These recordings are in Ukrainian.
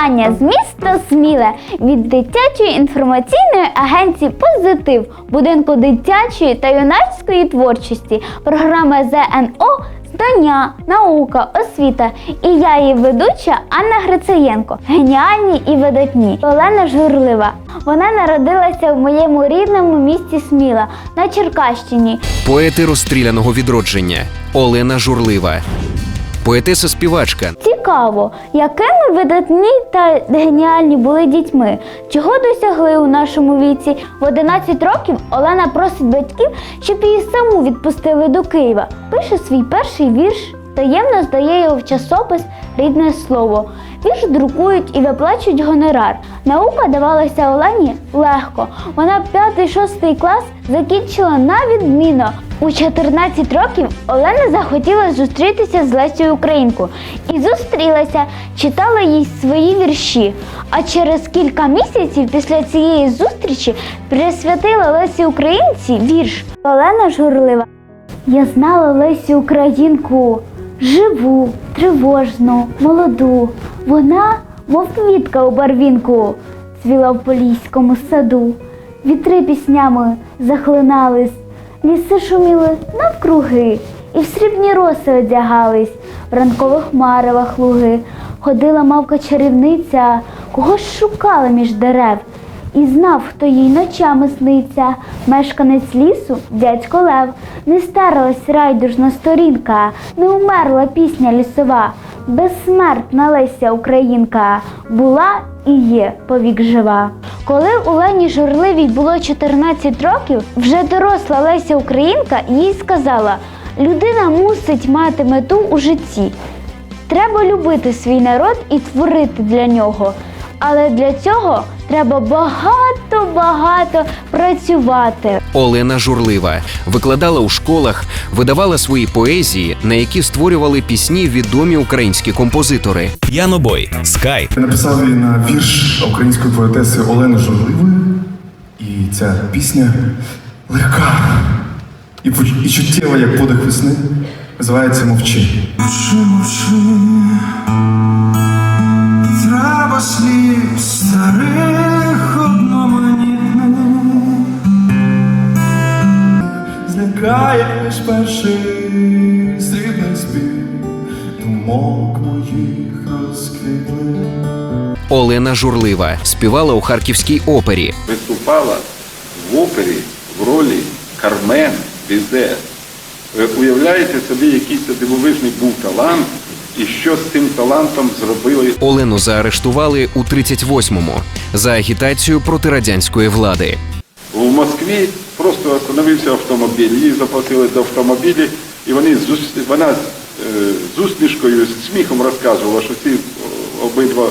Вітання з міста Сміле від дитячої інформаційної агенції Позитив, будинку дитячої та юнацької творчості, програми ЗНО Знання, наука, освіта. І я її ведуча Анна Грицеєнко. Геніальні і видатні. Олена Журлива. Вона народилася в моєму рідному місті Сміла на Черкащині. Поети розстріляного відродження Олена Журлива. Поетеса співачка Цікаво, якими видатні та геніальні були дітьми, чого досягли у нашому віці. В 11 років Олена просить батьків, щоб її саму відпустили до Києва. Пише свій перший вірш, таємно здає його в часопис Рідне слово. Вірш друкують і виплачують гонорар. Наука давалася Олені легко. Вона 5-6 клас закінчила на відмінно. У 14 років Олена захотіла зустрітися з Лесією Українкою і зустрілася, читала їй свої вірші. А через кілька місяців після цієї зустрічі присвятила Лесі Українці вірш Олена Журлива. Я знала Лесю Українку, живу, тривожну, молоду. Вона, мов квітка у барвінку, цвіла в поліському саду. Вітри піснями захлинались, ліси шуміли навкруги, і в срібні роси одягались, в ранкових маревах луги. Ходила мавка чарівниця, когось шукала між дерев. І знав, хто їй ночами сниться, мешканець лісу, дядько Лев, не старилась райдужна сторінка, не умерла пісня лісова, безсмертна Леся Українка, була і є повік жива. Коли у Лені Журливій було 14 років, вже доросла Леся Українка їй сказала: людина мусить мати мету у житті. Треба любити свій народ і творити для нього. Але для цього треба багато-багато працювати. Олена Журлива викладала у школах, видавала свої поезії, на які створювали пісні відомі українські композитори. Янобой, Скай, Я написав її на вірш української поетеси Олени Журливої. І ця пісня легка і, і чуттєва, як подих весни, називається Мовчи. Мовчи, мовчи, треба слів старих Зникаєш перший срібний спів, думок моїх розквітли. Олена Журлива співала у Харківській опері. виступала в опері в ролі Кармен Бізе. Ви уявляєте собі, який це дивовижний був талант, і що з цим талантом зробили Олену заарештували у 38-му за агітацію проти радянської влади. В Москві. Просто остановився автомобіль, її запросили до автомобілі, і вони з вона е, з усмішкою, з сміхом розказувала, що ці обидва е,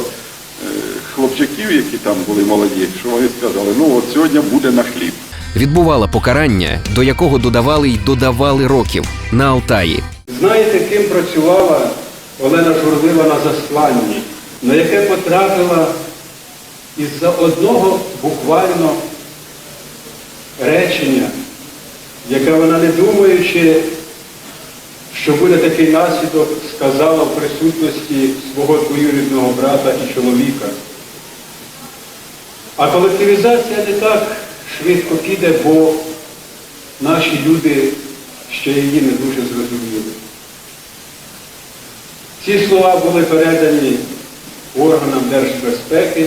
хлопчаків, які там були молоді, що вони сказали, ну от сьогодні буде на хліб. Відбувала покарання, до якого додавали й додавали років на Алтаї. Знаєте, ким працювала Олена Журлива на засланні, на яке потрапила із-за одного буквально речення, яке вона, не думаючи, що буде такий наслідок, сказала в присутності свого двоюрідного брата і чоловіка. А колективізація не так швидко піде, бо наші люди ще її не дуже зрозуміли. Ці слова були передані органам держбезпеки,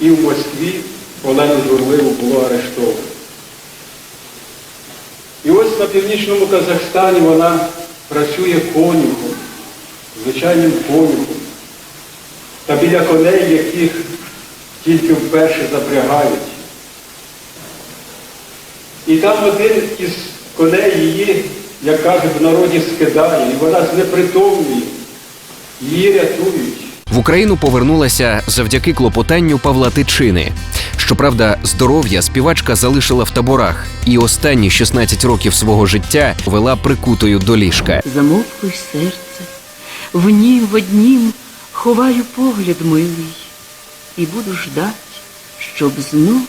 і в Москві Олену Журливу було арештовано. І ось на північному Казахстані вона працює конюхом, звичайним конюхом, та біля коней, яких тільки вперше запрягають. І там один із коней її, як кажуть, в народі скидає, і вона знепритомніє, її рятують. В Україну повернулася завдяки клопотанню Павла Тичини. Щоправда, здоров'я співачка залишила в таборах і останні 16 років свого життя вела прикутою до ліжка. замовкуй серце, в нім в однім ховаю погляд милий, і буду ждать, щоб знов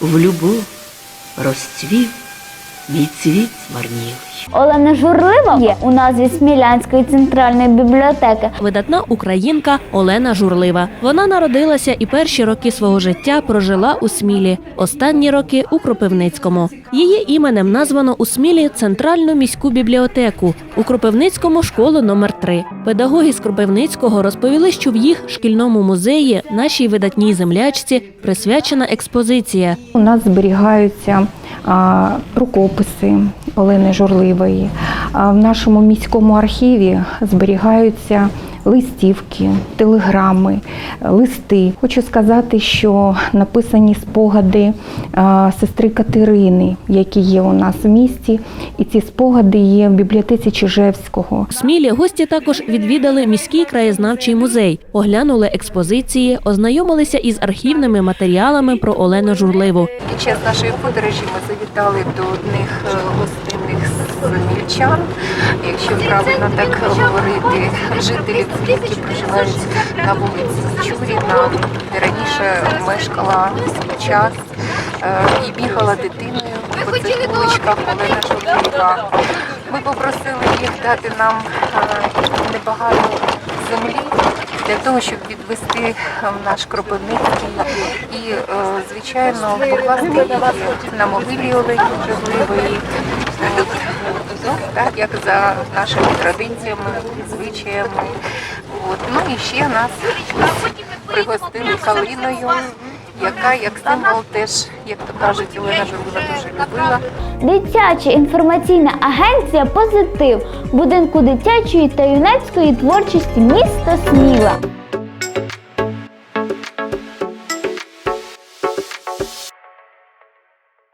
в любов розцвів мій цвіт змарнілий. Олена Журлива є у назві Смілянської центральної бібліотеки. Видатна українка Олена Журлива. Вона народилася і перші роки свого життя прожила у Смілі, останні роки у Кропивницькому. Її іменем названо у Смілі центральну міську бібліотеку, у Кропивницькому школу номер 3 Педагоги з Кропивницького розповіли, що в їх шкільному музеї нашій видатній землячці присвячена експозиція. У нас зберігаються рукописи Олени Журливої. В нашому міському архіві зберігаються листівки, телеграми, листи. Хочу сказати, що написані спогади а, сестри Катерини, які є у нас в місті, і ці спогади є в бібліотеці Чижевського. Смілі гості також відвідали міський краєзнавчий музей, оглянули експозиції, ознайомилися із архівними матеріалами про Олену Журливу. Під час нашої подорожі ми завітали до одних е, смільчан, якщо правильно так говорити, жителів, які проживають на вулиці Чуріна, де раніше мешкала час і бігала дитиною по цих вуличках Олена Журлива. Ми попросили їх дати нам е, небагато землі для того, щоб відвести е, наш Кропивницький і, е, звичайно, покласти на могилі Олені Журливої. Ну, так як за нашими традиціями, звичаями. От. Ну і ще нас пригостили калиною, яка як символ теж, як то кажуть, Олена Журлива дуже любила. Дитяча інформаційна агенція Позитив будинку дитячої та юнацької творчості міста Сміла.